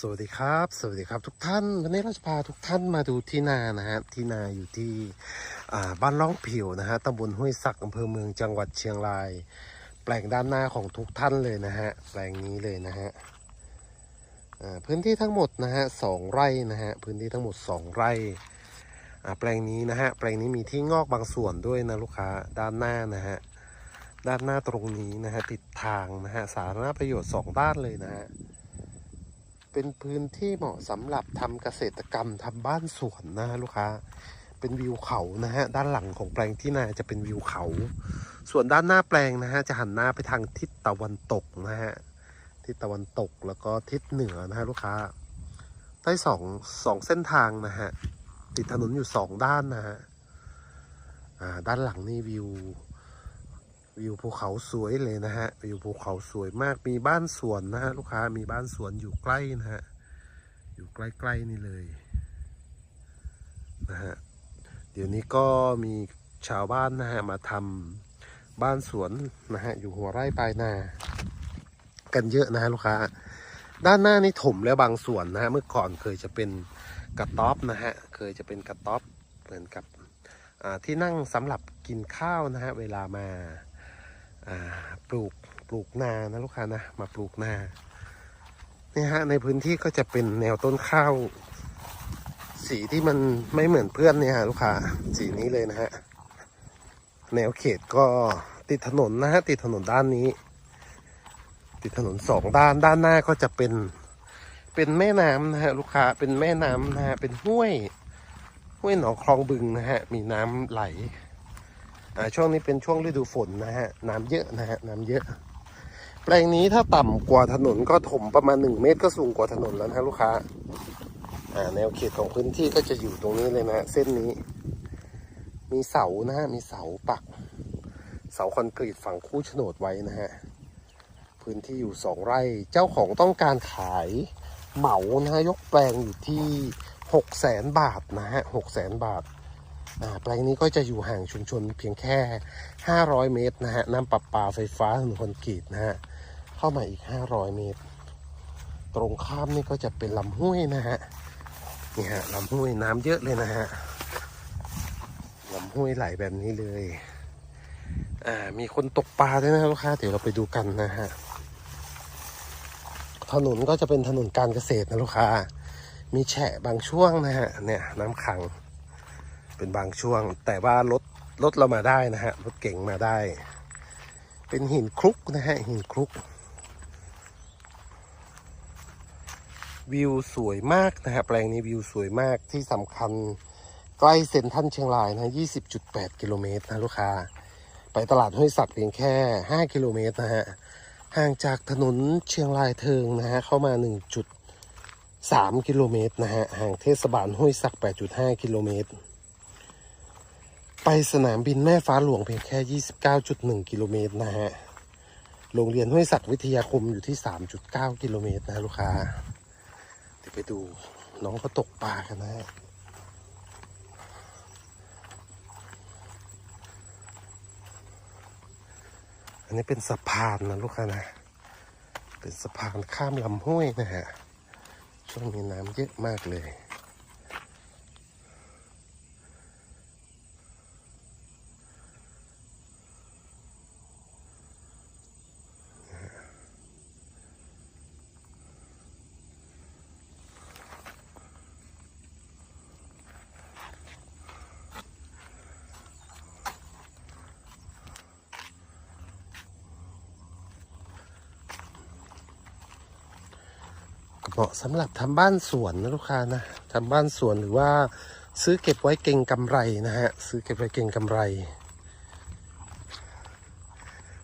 สวัสดีครับ สวัสดีครับทุกท่าน วันนี้เราจะพาทุกท่านมาดูที่นานะฮะที่นาอยู่ที่บ้านล่องผิวนะฮะตำบลห้วยสักอำเภอเมืองจังหวัดเชียงราย แปลงด้านหน้าของทุกท่านเลยนะฮะแปลงนี้เลยนะฮะพื้นที่ทั้งหมดนะฮะสองไร่นะฮะพื้นที่ทั้งหมดสองไร่แปลงนี้นะฮะแปลงนี้มีที่งอกบางส่วนด้วยนะลูกค้าด้านหน้านะฮะด้านหน้าตรงนี้นะฮะติดทางนะฮะสาธารณประโยชน์สองด้านเลยนะฮะ เป็นพื้นที่เหมาะสำหรับทำเกษตรกรรมทำบ้านสวนนะฮะลูกค้า เป็นวิวเขานะฮะด้านหลังของแปลงที่นาจะเป็นวิวเขา ส่วนด้านหน้าแปลงนะฮะจะหันหน้าไปทางทิศตะวันตกนะฮะทิศตะวันตกแล้วก็ทิศเหนือนะฮะลูกค้าได้สองสองเส้นทางนะฮะติดถนนอยู่สองด้านนะฮะอ่าด้านหลังนี่วิว วิวภูเขาสวยเลยนะฮะวิวภูเขาสวยมากมีบ้านสวนนะฮะลูกค้ามีบ้านสวนอยู่ใกล้นะฮะอยู่ใกล้ๆนี่เลยนะฮะเดี๋ยวนี้ก็มีชาวบ้านนะฮะมาทำบ้านสวนนะฮะอยู่หัวไร่ปลายนา กันเยอะนะฮะลูกค้า ด้านหน้านี่ถมแล้วบางส่วนนะฮะเมื่อก่อนเคยจะเป็นกระต๊อบนะฮะเคยจะเป็นกระต๊อบเหมือนกับอ่าที่นั่งสำหรับกินข้าวนะฮะเวลามาอ่า ปลูกปลูกนานะลูกค้านะมาปลูกนาเนี่ยฮะในพื้นที่ก็จะเป็นแนวต้นข้าว สีที่มันไม่เหมือนเพื่อนเนี่ยฮะลูกค้าสีนี้เลยนะฮะแนวเขตก็ติดถนนนะฮะติดถนนด้านนี้ ติดถนนสองด้านด้านหน้าก็จะเป็นเป็นแม่น้ำนะฮะลูกค้าเป็นแม่น้ำนะฮะเป็นห้วย ห้วยหนองคลองบึงนะฮะมีน้ำไหล ช่วงนี้เป็นช่วงฤดูฝนนะฮะ น้ำเยอะนะฮะ น้ำเยอะ แปลงนี้ถ้าต่ำกว่าถนนก็ถมประมาณ 1 เมตรก็สูงกว่าถนนแล้วนะฮะลูกค้าอ่าแนวเขตของพื้นที่ก็จะอยู่ตรงนี้เลยนะเส้นนี้ มีเสานะฮะ มีเสาปัก เสาคอนกรีตฝังคู่โฉนดไว้นะฮะ พื้นที่อยู่สองไร่ เจ้าของต้องการขายเหมานะฮะยกแปลงอยู่ที่หกแสนบาทนะฮะหกแสนบาท แปลงนี้ก็จะอยู่ห่างชุมชนเพียงแค่ 500 เมตรนะฮะน้ำประปาไฟฟ้าถนนคอนกรีตนะฮะเข้ามาอีก 500 เมตร ตรงข้ามนี่ก็จะเป็นลำห้วยนะฮะนี่ฮะลำห้วยน้ำเยอะเลยนะฮะลำห้วยไหลแบบนี้เลยอ่ามีคนตกปลาด้วยนะลูกค้าเดี๋ยวเราไปดูกันนะฮะถนนก็จะเป็นถนนการเกษตรนะลูกค้า มีแฉะบางช่วงนะฮะเนี่ยน้ำขัง เป็นบางช่วง แต่ว่ารถรถเรามาได้นะฮะรถเก่งมาได้ เป็นหินคลุกนะฮะหินคลุก วิวสวยมากนะฮะแปลงนี้วิวสวยมากที่สำคัญใกล้เซ็นทรัลเชียงรายนะ20.8 กิโลเมตรนะลูกค้า ไปตลาดห้วยสักเพียงแค่ 5 กิโลเมตรนะฮะ ห่างจากถนนเชียงรายเทิงนะฮะ เข้ามา 1.3 กิโลเมตรนะฮะ ห่างเทศบาลห้วยสัก8.5 กิโลเมตร ไปสนามบินแม่ฟ้าหลวงเพียงแค่ 29.1 กิโลเมตรนะฮะ โรงเรียนห้วยศักดิ์วิทยาคมอยู่ที่ 3.9 กิโลเมตรนะลูกค้า เดี๋ยวไปดูน้องเขาตกปลากันนะฮะอันนี้เป็นสะพานนะลูกค้านะ เป็นสะพานข้ามลำห้วยนะฮะ ช่วงนี้น้ำเยอะมากเลย เหมาะสำหรับทำบ้านสวนนะลูกค้านะทำบ้านสวนหรือว่าซื้อเก็บไว้เก่งกำไรนะฮะ ซื้อเก็บไว้เก่งกำไร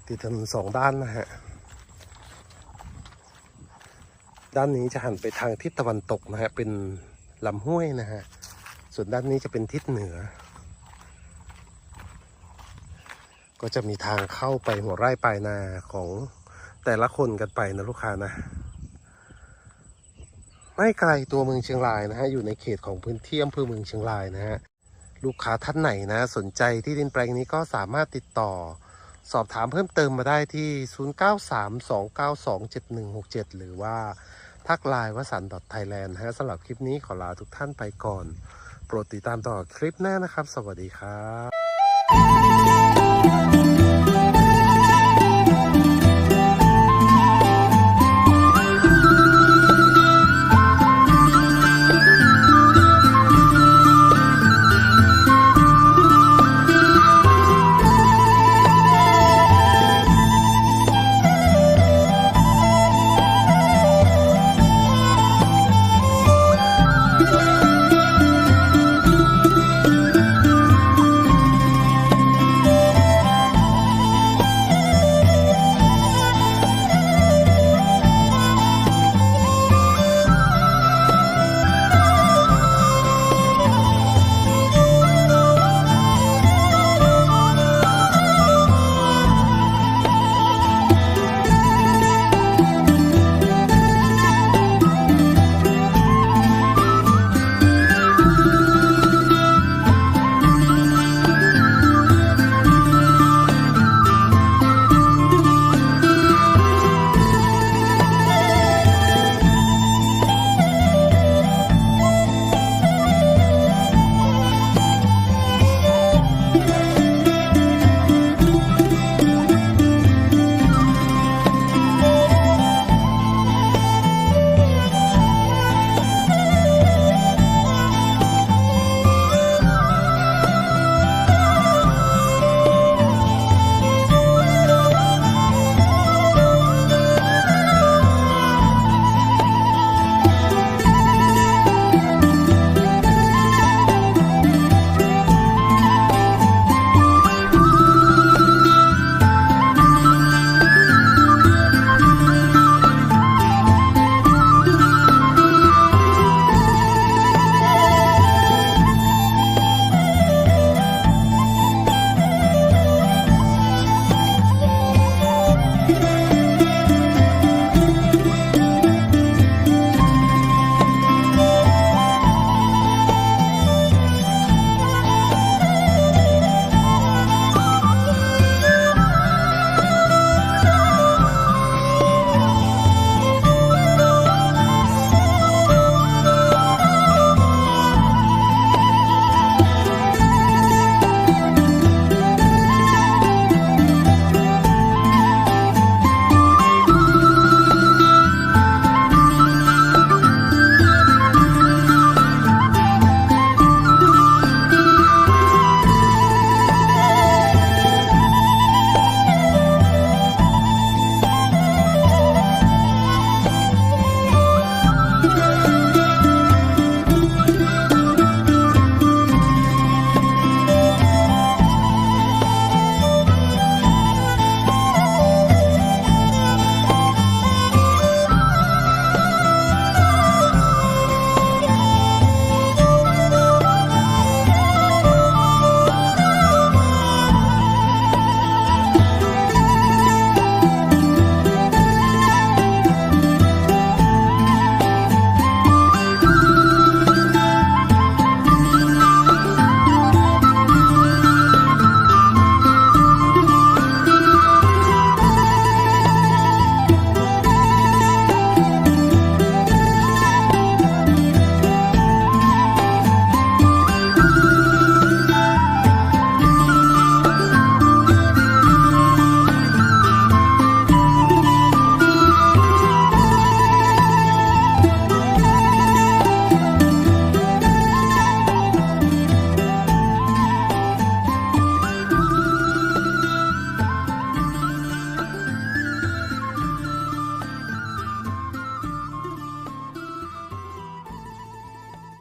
ติดถนนสองด้านนะฮะ ด้านนี้จะหันไปทางทิศตะวันตกนะฮะ เป็นลำห้วยนะฮะ ส่วนด้านนี้จะเป็นทิศเหนือ ก็จะมีทางเข้าไปหัวไร่ปลายนาของแต่ละคนกันไปนะลูกค้านะ ไม่ไกลตัวเมืองเชียงรายนะฮะอยู่ในเขตของพื้นที่อำเภอเมืองเชียงรายนะฮะลูกค้าท่านไหนนะ สนใจที่ดินแปลงนี้ก็สามารถติดต่อ สอบถามเพิ่มเติมมาได้ที่ 0932927167 หรือว่าทักไลน์วสันต์ไทยแลนด์ฮะสำหรับคลิปนี้ขอลาทุกท่านไปก่อน โปรดติดตามต่อคลิปหน้านะครับ สวัสดีครับ